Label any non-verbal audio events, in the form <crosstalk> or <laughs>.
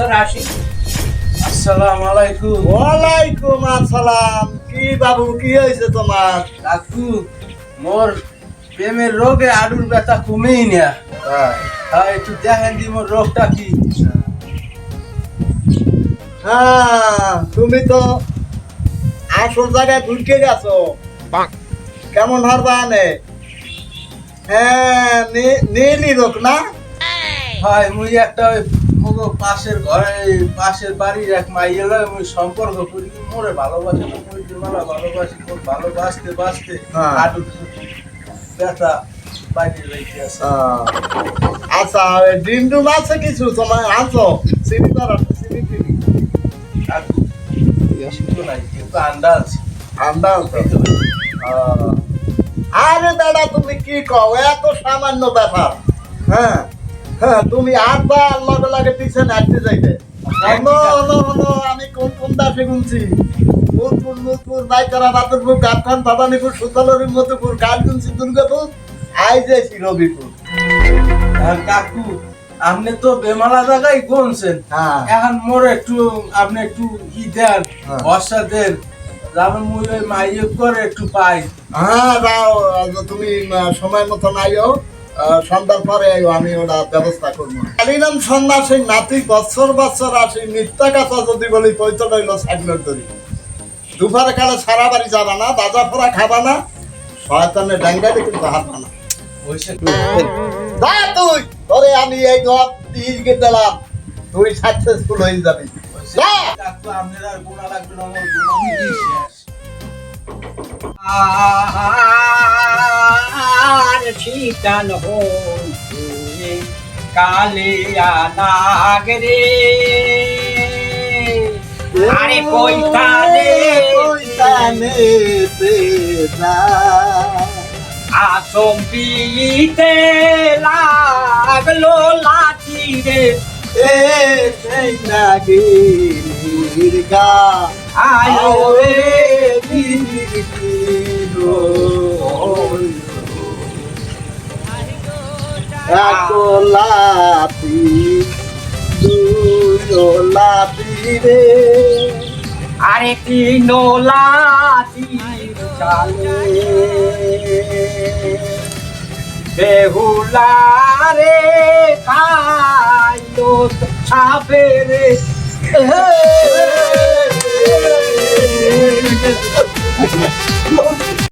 বছর আসি। আসসালামু আলাইকুম। ওয়ালাইকুম আসসালাম। কি বাবু কি হয়েছে তোমার? কাকু মোর প্রেমের রোগে আডুর ব্যথা কমেই না। হ্যাঁ। একটু দেখেন দি মোর রোগটা কি। হ্যাঁ তুমি তো আসল জায়গায় ঢুকে গেছো। কেমন হারবা আনে হ্যাঁ নি- নীলি রোগ না? হয় মুই একটা ওই পাশের ঘরে পাশের বাড়ির এক মাইয়েলা মুই সম্পর্ক করি। মোরে ভালোবাসে তো মালা ভালোবাসি খুব ভালোবাসতে বাসতে। হ্যাঁ। আডুর ব্যথা আছে। আচ্ছা ডিম ডুম আছে কিছু? তোমার আনছো? চিনি করা চিনি টিনি কাকু কিন্তু নাই কিন্তু আন্ডা আছে। আন্ডা আনছো আরে দাদা তুমি কি কও? এত সামান্য ব্যাপার হ্যাঁ। হ্যাঁ তুমি আটবা লগে লগে পিছনে নাচতে যাইবে হনো হনো হনো আমি কোন কোন দাসে গুনছি? মুদপুর মুদপুর বাইতারা বাদরপুর গাঠান বাবানিপুর সুতলরি মধুপুর কাল গুনছি দুর্গাপুর? আই যাইছি রবিপুর। কাকু আপনি তো বেমালা জায়গায় গুনছেন। হ্যাঁ। এখন মোর একটু আপনি একটু ই দেন হ্যাঁ। বর্ষা দেন। যেমন মুই ওই মাইয়ে করে একটু পাই। হ্যাঁ তুমি সময় মতো আহ, সন্ধ্যার পরে আমি ওটা ব্যবস্থা করব। কালিনাম সন্ন্যাসী নাতি বছর বছর আসি মিথ্যা কথা যদি বলি পৈত রইল সাইকেলের ধরি দুপুরে কালে সারা বাড়ি যাবা না বাজা ফোরা খাবা না শয়তানের ডাঙ্গাতে কিন্তু হারবা না যা তুই তোরে আমি এই ঘর দিয়ে দিলাম। তুই সাকসেসফুল হয়ে যাবি। আপনার লাগবে না শীতল হয়ে কালে নাগরে আরে কইতালে কইতানে তেরা আসম পিতে লাগল লাঠি রে এ সেই নাগিনীর গা আয়ো রে একলাপি দুলাপি রে আরে কি নোলাতি চালে বেহুলা রে কাইলো ছাপে রে। হে <laughs>